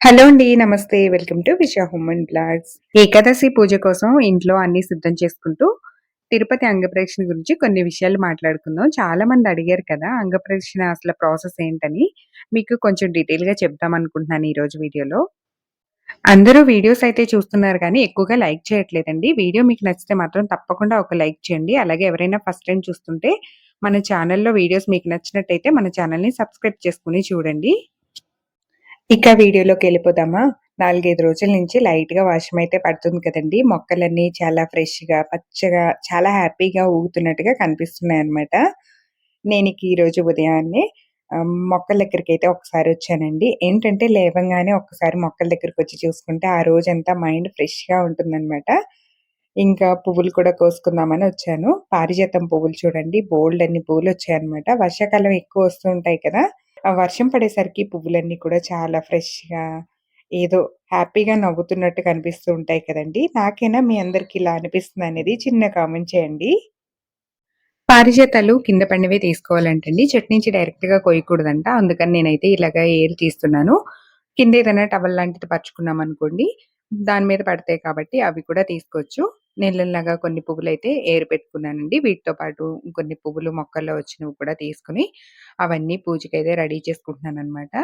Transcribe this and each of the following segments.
Hello అండి. నమస్తే. Welcome to Vishaya home and blogs. Ekadashi పూజ కోసం ఇంట్లో అన్ని సిద్ధం చేసుకుంటూ, తిరుపతి అంగప్రదక్షిణ గురించి కొన్ని విషయాలు మాట్లాడుకుందాం. చాలా మంది అడిగారు కదా! అంగప్రదక్షిణ అసలు ప్రాసెస్ ఏంటని. మీకు కొంచెం డీటెయిల్‌గా చెప్దాం అనుకుంటున్నాను ఈరోజు వీడియోలో. అందరూ వీడియోస్ అయితే చూస్తున్నారు కానీ ఎక్కువగా లైక్ చేయట్లేదండి. వీడియో మీకు నచ్చితే మాత్రం తప్పకుండా ఒక లైక్ చేయండి. అలాగే ఎవరైనా ఫస్ట్ టైం చూస్తుంటే, మన ఛానల్లో వీడియోస్ మీకు నచ్చినట్టయితే మన ఛానల్ని సబ్స్క్రైబ్ చేసుకొని చూడండి. ఇక వీడియోలోకి వెళ్ళిపోదామా? 4, 5 రోజుల నుంచి లైట్‌గా వర్షం అయితే పడుతుంది కదండి మొక్కలన్నీ చాలా ఫ్రెష్‌గా, పచ్చగా, చాలా హ్యాపీగా ఊగుతున్నట్టుగా కనిపిస్తున్నాయి అనమాట నేను ఈరోజు ఉదయాన్నే మొక్కల దగ్గరికి అయితే ఒకసారి వచ్చానండి. ఏంటంటే లేవంగానే ఒక్కసారి మొక్కల దగ్గరికి వచ్చి చూసుకుంటే, ఆ రోజంతా మైండ్ ఫ్రెష్‌గా ఉంటుందన్నమాట ఇంకా పువ్వులు కూడా కోసుకుందామని వచ్చాను. పారిజాతం పువ్వులు చూడండి బోల్డ్ అన్ని పువ్వులు వచ్చాయన్నమాట వర్షాకాలం ఎక్కువ వస్తూ ఉంటాయి కదా! ఆ వర్షం పడేసరికి పువ్వులన్నీ కూడా చాలా ఫ్రెష్‌గా ఏదో హ్యాపీగా నవ్వుతున్నట్టు కనిపిస్తూ ఉంటాయి కదండి నాకైనా మీ అందరికి ఇలా అనిపిస్తుంది అనేది చిన్న కామెంట్ చేయండి. పారిజాతాలు కింద పడినవే తీసుకోవాలంటండి. చెట్టు నుంచి డైరెక్ట్‌గా కొయ్యకూడదంట. అందుకని నేనైతే ఇలాగ ఏరి తీస్తున్నాను. కింద ఏదైనా టవల్ లాంటిది పరుచుకున్నామనుకోండి, దాని మీద పడతాయి కాబట్టి అవి కూడా తీసుకోవచ్చు. నీళ్ళలాగా కొన్ని పువ్వులు అయితే ఏరు పెట్టుకున్నానండి. వీటితో పాటు కొన్ని పువ్వులు మొక్కల్లో వచ్చినవి కూడా తీసుకొని, అవన్నీ పూజకైతే రెడీ చేసుకుంటున్నాననమాట.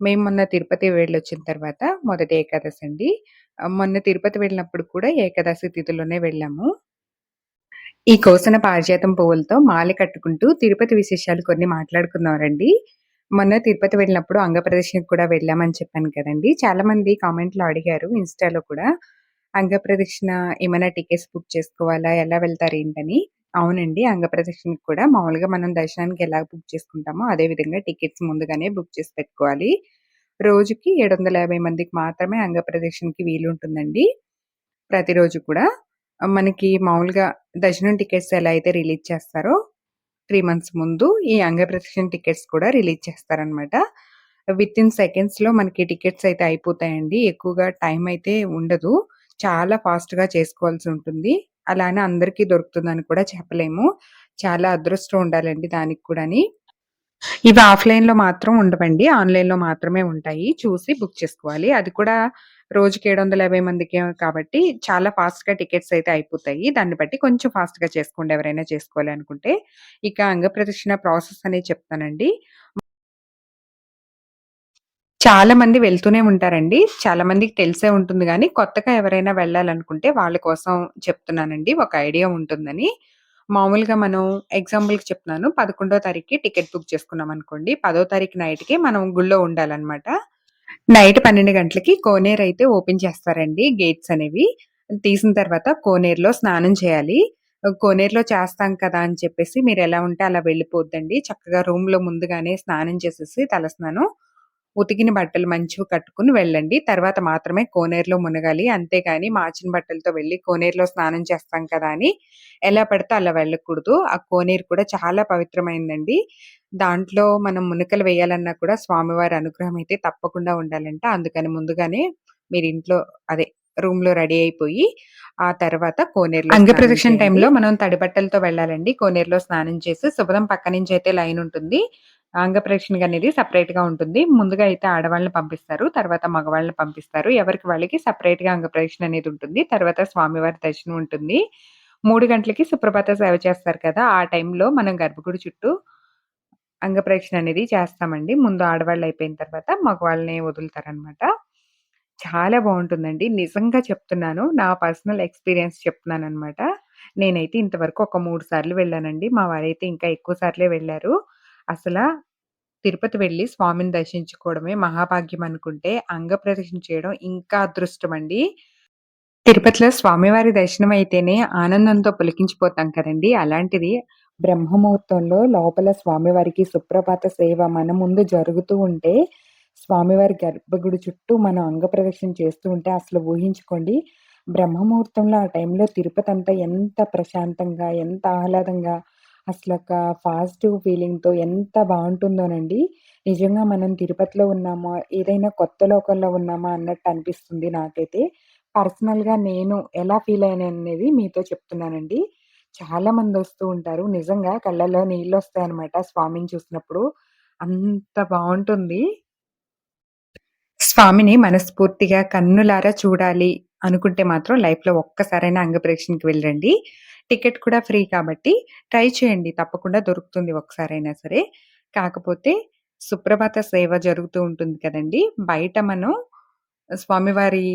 మేము మొన్న తిరుపతి వెళ్ళొచ్చిన తర్వాత మొదటి ఏకాదశి అండి. మొన్న తిరుపతి వెళ్ళినప్పుడు కూడా ఏకాదశి తిథిలోనే వెళ్ళాము. ఈ కోసిన పారిజాతం పువ్వులతో మాల కట్టుకుంటూ తిరుపతి విశేషాలు కొన్ని మాట్లాడుకున్నారండి రండి. మొన్న తిరుపతి వెళ్ళినప్పుడు అంగప్రదక్షిణకి కూడా వెళ్ళామని చెప్పాను కదండి చాలా మంది కామెంట్‌లో అడిగారు ఇన్‌స్టాలో కూడా. అంగప్రదక్షిణ ఏమైనా టికెట్స్ బుక్ చేసుకోవాలా? ఎలా వెళ్తారు ఏంటని? అవునండి. అంగప్రదక్షిణకి కూడా మామూలుగా మనం దర్శనానికి ఎలా బుక్ చేసుకుంటామో అదే విధంగా టికెట్స్ ముందుగానే బుక్ చేసి పెట్టుకోవాలి. రోజుకి 750 మందికి మాత్రమే అంగప్రదక్షిణకి వీలుంటుందండి. ప్రతిరోజు కూడా. మనకి మామూలుగా దర్శనం టికెట్స్ ఎలా అయితే రిలీజ్ చేస్తారో త్రీ మంత్స్ ముందు ఈ అంగప్రదక్షిణ టికెట్స్ కూడా రిలీజ్ చేస్తారనమాట. వితిన్ సెకండ్స్‌లో మనకి టికెట్స్ అయితే అయిపోతాయండి. ఎక్కువగా టైం అయితే ఉండదు. చాలా ఫాస్ట్‌గా చేసుకోవాల్సి ఉంటుంది. అలా అందరికీ దొరుకుతుందని కూడా చెప్పలేము. చాలా అదృష్టం ఉండాలండి దానికి కూడాని. ఇవి ఆఫ్‌లైన్‌లో మాత్రం ఉండవండి. ఆన్‌లైన్‌లో మాత్రమే ఉంటాయి. చూసి బుక్ చేసుకోవాలి. అది కూడా రోజుకి ఏడు వందల యాభై మందికి కాబట్టి చాలా ఫాస్ట్‌గా టికెట్స్ అయితే అయిపోతాయి. దాన్ని బట్టి కొంచెం ఫాస్ట్‌గా చేసుకోండి ఎవరైనా చేసుకోవాలి అనుకుంటే. ఇక అంగప్రదక్షిణ ప్రాసెస్ అనేది చెప్తానండి. చాలా మంది వెళ్తూనే ఉంటారండి. చాలా మందికి తెలిసే ఉంటుంది కానీ కొత్తగా ఎవరైనా వెళ్ళాలనుకుంటే వాళ్ళ కోసం చెప్తున్నానండి. ఒక ఐడియా ఉంటుందని. మామూలుగా మనం ఎగ్జాంపుల్‌కి చెప్తున్నాను. 11 తారీఖుకి టికెట్ బుక్ చేసుకున్నాం అనుకోండి పదో తారీఖు నైట్‌కి మనం గుళ్ళో ఉండాలన్నమాట నైట్ 12 గంటలకి కోనేరు అయితే ఓపెన్ చేస్తారండి గేట్స్ అనేవి. తీసిన తర్వాత కోనేరులో స్నానం చేయాలి. కోనేరులో చేస్తాం కదా అని చెప్పేసి మీరు ఎలా ఉంటే అలా వెళ్ళిపోవద్దండి. చక్కగా రూమ్‌లో ముందుగానే స్నానం చేసేసి తలస్నానం ఉతికిన బట్టలు మంచివి కట్టుకొని వెళ్ళండి. తర్వాత మాత్రమే కోనేరులో మునగాలి. అంతేగాని మార్చిన బట్టలతో వెళ్ళి కోనేరులో స్నానం చేస్తాం కదా అని ఎలా పడితే అలా వెళ్ళకూడదు. ఆ కోనేరు కూడా చాలా పవిత్రమైందండి. దాంట్లో మనం మునకలు వేయాలన్నా కూడా స్వామివారి అనుగ్రహం అయితే తప్పకుండా ఉండాలంట. అందుకని ముందుగానే మీరింట్లో అదే రూమ్‌లో రెడీ అయిపోయి, ఆ తర్వాత కోనేరులో అంగప్రదక్షిణ టైంలో మనం తడి బట్టలతో వెళ్ళాలండి. కోనేరులో స్నానం చేసి శుభ్రం పక్క నుంచి అయితే లైన్ ఉంటుంది. అంగ ప్రేక్షణ అనేది సపరేట్గా ఉంటుంది. ముందుగా అయితే ఆడవాళ్ళని పంపిస్తారు. తర్వాత మగవాళ్ళని పంపిస్తారు. ఎవరికి వాళ్ళకి సెపరేట్‌గా అంగప్రదక్షిణ అనేది ఉంటుంది. తర్వాత స్వామివారి దర్శనం ఉంటుంది. మూడు గంటలకి సుప్రభాత సేవ చేస్తారు కదా! ఆ టైంలో మనం గర్భగుడి చుట్టూ అంగ ప్రేక్షణ అనేది చేస్తామండి. ముందు ఆడవాళ్ళు అయిపోయిన తర్వాత మగవాళ్ళని వదులుతారనమాట. చాలా బాగుంటుందండి నిజంగా చెప్తున్నాను. నా పర్సనల్ ఎక్స్‌పీరియన్స్ చెప్తున్నాను అనమాట నేనైతే ఇంతవరకు ఒక మూడు సార్లు వెళ్ళానండి. మా వారైతే ఇంకా ఎక్కువ సార్లే వెళ్ళారు అసలా తిరుపతి వెళ్ళి స్వామిని దర్శించుకోవడమే మహాభాగ్యం అనుకుంటే, అంగప్రదక్షిణ చేయడం ఇంకా అదృష్టమండి. తిరుపతిలో స్వామివారి దర్శనం అయితేనే ఆనందంతో పులికించిపోతాం కదండీ! అలాంటిది బ్రహ్మముహూర్తంలో లోపల స్వామివారికి సుప్రభాత సేవ మన ముందు జరుగుతూ ఉంటే, స్వామివారి గర్భగుడి చుట్టూ మనం అంగప్రదక్షిణ చేస్తూ ఉంటే అసలు ఊహించుకోండి. బ్రహ్మముహూర్తంలో ఆ టైంలో తిరుపతి అంతా ఎంత ప్రశాంతంగా, ఎంత ఆహ్లాదంగా అసలొక పాజిటివ్ ఫీలింగ్‌తో ఎంత బావుంటుందోనండి. నిజంగా మనం తిరుపతిలో ఉన్నామా, ఏదైనా కొత్త లోకంలో ఉన్నామా అన్నట్టు అనిపిస్తుంది నాకైతే. పర్సనల్‌గా నేను ఎలా ఫీల్ అయ్యాననేది మీతో చెప్తున్నానండి. చాలా మందొస్తూ ఉంటారు. నిజంగా కళ్ళల్లో నీళ్ళొస్తాయన్నమాట స్వామిని చూసినప్పుడు. అంత బావుంటుంది. స్వామిని మనస్ఫూర్తిగా కన్నులారా చూడాలి అనుకుంటే మాత్రం లైఫ్‌లో ఒక్కసారైనా అంగప్రదక్షిణకి వెళ్ళండి. టికెట్ కూడా ఫ్రీ కాబట్టి ట్రై చేయండి. తప్పకుండా దొరుకుతుంది ఒకసారైనా సరే. కాకపోతే సుప్రభాత సేవ జరుగుతూ ఉంటుంది కదండి బయట మనం స్వామివారి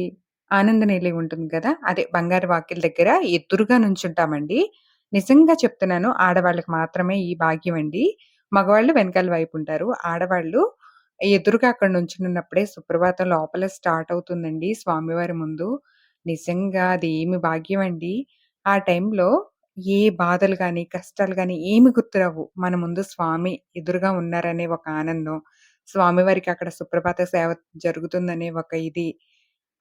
ఆనంద నిలయం ఉంటుంది కదా! అదే బంగారు వాకిల్ దగ్గర ఎదురుగా నుంచుంటామండి. నిజంగా చెప్తున్నాను ఆడవాళ్ళకి మాత్రమే ఈ భాగ్యం అండి. మగవాళ్ళు వెనకాల వైపు ఉంటారు. ఆడవాళ్ళు ఎదురుగా అక్కడ నుంచునున్నప్పుడే సుప్రభాతం లోపల స్టార్ట్ అవుతుందండి స్వామివారి ముందు. నిజంగా అది ఏమి భాగ్యం అండి. ఆ టైంలో ఏ బాధలు కానీ కష్టాలు కానీ ఏమి గుర్తురావు. మన ముందు స్వామి ఎదురుగా ఉన్నారనే ఒక ఆనందం. స్వామివారికి అక్కడ సుప్రభాత సేవ జరుగుతుందనే ఒక ఇది.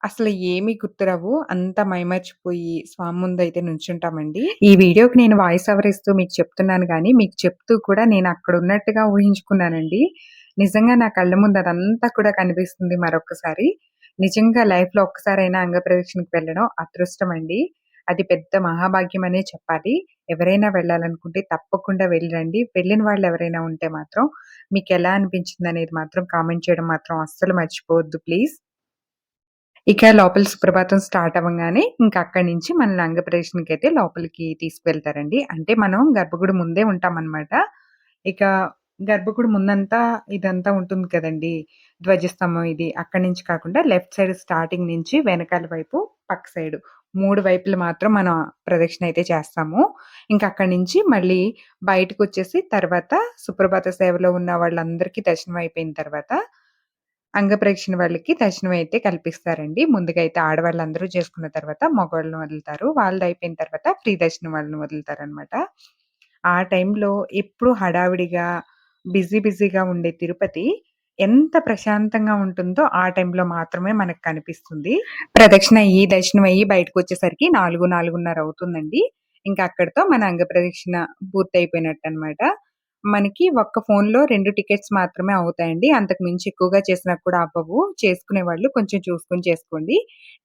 అసలు ఏమీ గుర్తురావు. అంతా మైమర్చిపోయి స్వామి ముందు అయితే నుంచుంటామండి. ఈ వీడియోకి నేను వాయిస్ ఓవర్ ఇస్తూ మీకు చెప్తున్నాను కానీ మీకు చెప్తూ కూడా నేను అక్కడ ఉన్నట్టుగా ఊహించుకున్నానండి. నిజంగా నా కళ్ళ ముందు అదంతా కూడా కనిపిస్తుంది మరొకసారి నిజంగా లైఫ్‌లో ఒక్కసారైనా అంగప్రదక్షిణకి వెళ్ళడం అదృష్టం అండి. అది పెద్ద మహాభాగ్యం అనే చెప్పాలి. ఎవరైనా వెళ్ళాలనుకుంటే తప్పకుండా వెళ్ళిరండి. వెళ్ళిన వాళ్ళు ఎవరైనా ఉంటే మాత్రం మీకు ఎలా అనిపించింది అనేది మాత్రం కామెంట్ చేయడం మాత్రం అస్సలు మర్చిపోవద్దు ప్లీజ్. ఇక లోపల సుప్రభాతం స్టార్ట్ అవ్వగానే ఇంకా అక్కడి నుంచి మన మనల్ని అయితే లోపలికి తీసుకువెళ్తారండి. అంటే మనం గర్భగుడి ముందే ఉంటామన్నమాట ఇక గర్భగుడి ముందంతా ఇదంతా ఉంటుంది కదండీ! ధ్వజస్తంభం ఇది. అక్కడి నుంచి కాకుండా లెఫ్ట్ సైడ్ స్టార్టింగ్ నుంచి వెనకాల వైపు పక్క సైడ్ మూడు వైపులు మాత్రం మనం ప్రదక్షిణ అయితే చేస్తాము. ఇంకా అక్కడి నుంచి మళ్ళీ బయటకు వచ్చేసి తర్వాత సుప్రభాత సేవలో ఉన్న వాళ్ళందరికీ దర్శనం అయిపోయిన తర్వాత అంగప్రదక్షిణ వాళ్ళకి దర్శనం అయితే కల్పిస్తారండి. ముందుగా అయితే ఆడవాళ్ళందరూ చేసుకున్న తర్వాత మగవాళ్ళని వదులుతారు. వాళ్ళదయిపోయిన తర్వాత ఫ్రీ దర్శనం వాళ్ళని వదులుతారనమాట. ఆ టైంలో ఎప్పుడు హడావిడిగా, బిజీ బిజీగా ఉండే తిరుపతి ఎంత ప్రశాంతంగా ఉంటుందో ఆ టైంలో మాత్రమే మనకు కనిపిస్తుంది. ప్రదక్షిణ అయ్యి, దర్శనం అయ్యి బయటకు వచ్చేసరికి నాలుగు నాలుగున్నర అవుతుందండి. ఇంకా అక్కడితో మన అంగ ప్రదక్షిణ పూర్తయిపోయినట్టు అనమాట మనకి ఒక్క ఫోన్‌లో 2 టికెట్స్ మాత్రమే అవుతాయండి. అంతకు మించి ఎక్కువగా చేసినా కూడా అవ్వవు. చేసుకునేవాళ్ళు కొంచెం చూసుకొని చేసుకోండి.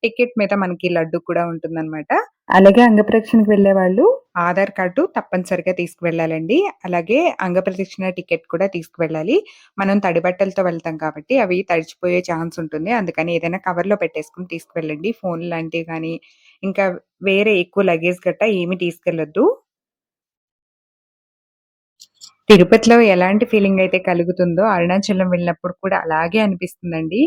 టికెట్ మీద మనకి లడ్డు కూడా ఉంటుందనమాట. అలాగే అంగప్రదక్షిణకి వెళ్ళేవాళ్ళు ఆధార్ కార్డు తప్పనిసరిగా తీసుకువెళ్ళాలండి. అలాగే అంగప్రదక్షిణ టికెట్ కూడా తీసుకువెళ్ళాలి. మనం తడి బట్టలతో వెళ్తాం కాబట్టి అవి తడిచిపోయే ఛాన్స్ ఉంటుంది. అందుకని ఏదైనా కవర్‌లో పెట్టేసుకొని తీసుకువెళ్ళండి. ఫోన్ లాంటివి గానీ, ఇంకా వేరే ఎక్కువ లగేజ్ గట్టా ఏమి తీసుకెళ్ళొద్దు. తిరుపతిలో ఎలాంటి ఫీలింగ్ అయితే కలుగుతుందో అరుణాచలం వెళ్ళినప్పుడు కూడా అలాగే అనిపిస్తుందండి.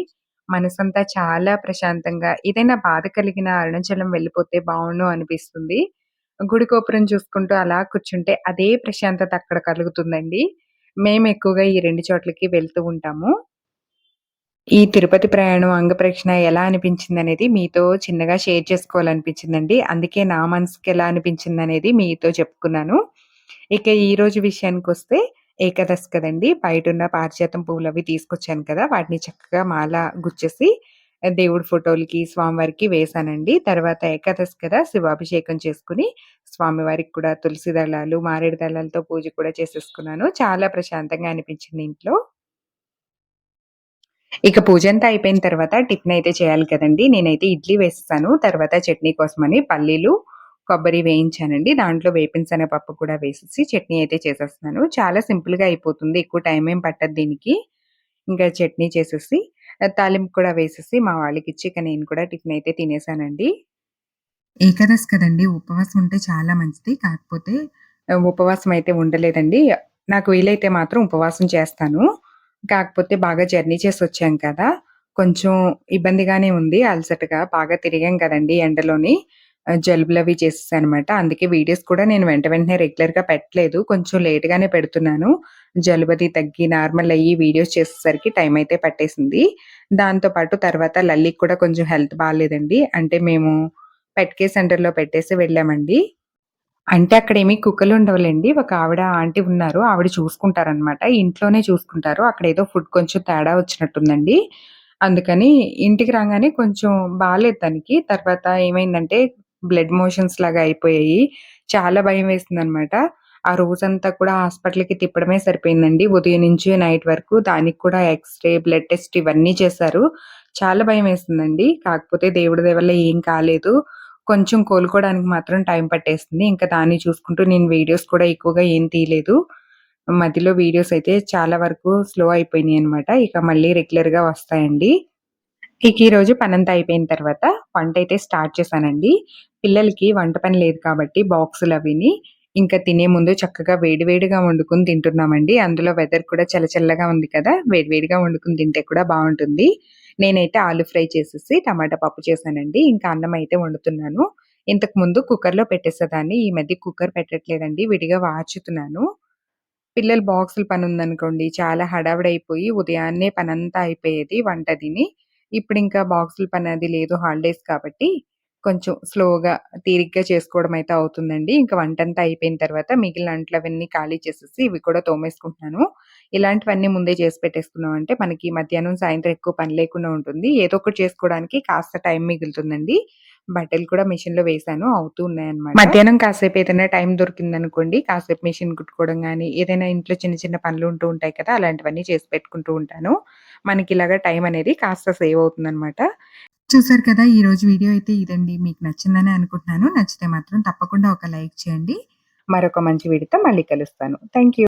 మనసంతా చాలా ప్రశాంతంగా ఏదైనా బాధ కలిగిన అరుణాచలం వెళ్ళిపోతే బాగుండు అనిపిస్తుంది. గుడి గోపురం చూసుకుంటూ అలా కూర్చుంటే అదే ప్రశాంతత అక్కడ కలుగుతుందండి. మేము ఎక్కువగా ఈ రెండు చోట్లకి వెళ్తూ ఉంటాము. ఈ తిరుపతి ప్రయాణం అంగప్రదక్షిణ ఎలా అనిపించింది అనేది మీతో చిన్నగా షేర్ చేసుకోవాలనిపించిందండి. అందుకే నా మనసుకి ఎలా అనిపించిందనేది మీతో చెప్పుకున్నాను. ఇక ఈరోజు విషయానికొస్తే ఏకాదశి బయట ఉన్న పారిజాతం పువ్వులు అవి తీసుకొచ్చాను కదా! వాటిని చక్కగా మాల గుచ్చేసి దేవుడి ఫోటోలకి, స్వామివారికి వేశానండి. తర్వాత ఏకాదశి కదా! శివాభిషేకం చేసుకుని స్వామివారికి కూడా తులసి దళాలు, మారేడు దళాలతో పూజ కూడా చేసేసుకున్నాను. చాలా ప్రశాంతంగా అనిపించింది ఇంట్లో. ఇక పూజంతా అయిపోయిన తర్వాత టిఫిన్ అయితే చేయాలి కదండి నేనైతే ఇడ్లీ వేస్తాను తర్వాత చట్నీ కోసమని పల్లీలు, కొబ్బరి వేయించానండి. దాంట్లో వేపిన పప్పు కూడా వేసేసి చట్నీ అయితే చేసేస్తున్నాను. చాలా సింపుల్‌గా అయిపోతుంది. ఎక్కువ టైం ఏం పట్టదు దీనికి. ఇంకా చట్నీ చేసేసి తాలింపు కూడా వేసేసి మా వాళ్ళకి ఇచ్చి ఇక నేను కూడా టిఫిన్ అయితే తినేసానండి. ఏకాదశి కదండి ఉపవాసం ఉంటే చాలా మంచిది. కాకపోతే ఉపవాసం అయితే ఉండలేదండి. నాకు వీలైతే మాత్రం ఉపవాసం చేస్తాను. కాకపోతే బాగా జర్నీ చేసి వచ్చాం కదా! కొంచెం ఇబ్బందిగానే ఉంది. అలసటగా బాగా తిరిగాం కదండి ఎండలోని. జలుబులు అవి చేసేసాను అనమాట అందుకే వీడియోస్ కూడా నేను వెంట వెంటనే రెగ్యులర్‌గా పెట్టలేదు. కొంచెం లేట్‌గానే పెడుతున్నాను. జలుబది తగ్గి నార్మల్ అయ్యి వీడియోస్ చేసేసరికి టైం అయితే పట్టేసింది. దాంతో పాటు తర్వాత లల్లికి కూడా కొంచెం హెల్త్ బాగాలేదండి అంటే మేము పెట్కే సెంటర్‌లో పెట్టేసి వెళ్ళామండి. అంటే అక్కడ ఏమీ కుక్కలు ఉండవులేండి ఒక ఆవిడ ఆంటీ ఉన్నారు. ఆవిడ చూసుకుంటారనమాట. ఇంట్లోనే చూసుకుంటారు. అక్కడ ఏదో ఫుడ్ కొంచెం తేడా వచ్చినట్టుందండి. అందుకని ఇంటికి రాగానే కొంచెం బాగాలేదు తనకి. తర్వాత ఏమైందంటే బ్లడ్ మోషన్స్ లాగా అయిపోయాయి. చాలా భయం వేసింది అనమాట ఆ రోజంతా కూడా హాస్పిటల్‌కి తిప్పడమే సరిపోయిందండి. ఉదయం నుంచి నైట్ వరకు. దానికి కూడా ఎక్స్‌రే, బ్లడ్ టెస్ట్ ఇవన్నీ చేశారు. చాలా భయం వేసిందండి కాకపోతే దేవుడి దేవల్ల ఏం కాలేదు. కొంచెం కోలుకోవడానికి మాత్రం టైం పట్టేసింది. ఇంకా దాన్ని చూసుకుంటూ నేను వీడియోస్ కూడా ఎక్కువగా ఏం తీయలేదు. మధ్యలో వీడియోస్ అయితే చాలా వరకు స్లో అయిపోయినాయి అనమాట ఇక మళ్ళీ రెగ్యులర్‌గా వస్తాయండి. ఇక ఈరోజు పనంతా అయిపోయిన తర్వాత వంట అయితే స్టార్ట్ చేశానండి. పిల్లలకి వంట పని లేదు కాబట్టి బాక్సులు అవిని ఇంకా తినే ముందు చక్కగా వేడివేడిగా వండుకుని తింటున్నామండి. అందులో వెదర్ కూడా చల్లచల్లగా ఉంది కదా వేడివేడిగా వండుకుని తింటే కూడా బాగుంటుంది. నేనైతే ఆలు ఫ్రై చేసేసి టమాటా పప్పు చేశానండి. ఇంకా అన్నం అయితే వండుతున్నాను. ఇంతకు ముందు కుక్కర్లో పెట్టేసేదాన్ని ఈ మధ్య కుక్కర్ పెట్టట్లేదండి విడిగా వాచుతున్నాను. పిల్లలు బాక్సులు పని ఉందనుకోండి చాలా హడావిడైపోయి ఉదయాన్నే పనంతా అయిపోయేది వంటదిని ఇప్పుడు ఇంకా బాక్సుల పని అది లేదు హాలిడేస్ కాబట్టి కొంచెం స్లోగా తీరిగ్గా చేసుకోవడం అయితే అవుతుందండి. ఇంకా వంట అంతా అయిపోయిన తర్వాత మిగిలిన అంట్లవన్నీ ఖాళీ చేసేసి ఇవి కూడా తోమేసుకుంటున్నాను. ఇలాంటివన్నీ ముందే చేసి పెట్టేసుకున్నాం అంటే మనకి మధ్యాహ్నం సాయంత్రం ఎక్కువ పని లేకుండా ఉంటుంది. ఏదో ఒకటి చేసుకోవడానికి కాస్త టైం మిగులుతుందండి. బట్టలు కూడా మిషన్లో వేసాను. అవుతూ ఉన్నాయన్నమాట. మధ్యాహ్నం కాసేపు ఏదైనా టైం దొరికిందనుకోండి కాసేపు మిషన్ కుట్టుకోవడం కానీ ఏదైనా ఇంట్లో చిన్న చిన్న పనులు ఉంటూ ఉంటాయి కదా అలాంటివన్నీ చేసి పెట్టుకుంటూ ఉంటాను. మనకి ఇలాగా టైం అనేది కాస్త సేవ్ అవుతుందన్నమాట. చూసారు కదా ఈ రోజు వీడియో అయితే ఇదండి. మీకు నచ్చిందని అనుకుంటున్నాను. నచ్చితే మాత్రం తప్పకుండా ఒక లైక్ చేయండి. మరొక మంచి వీడియోతో మళ్ళీ కలుస్తాను. Thank you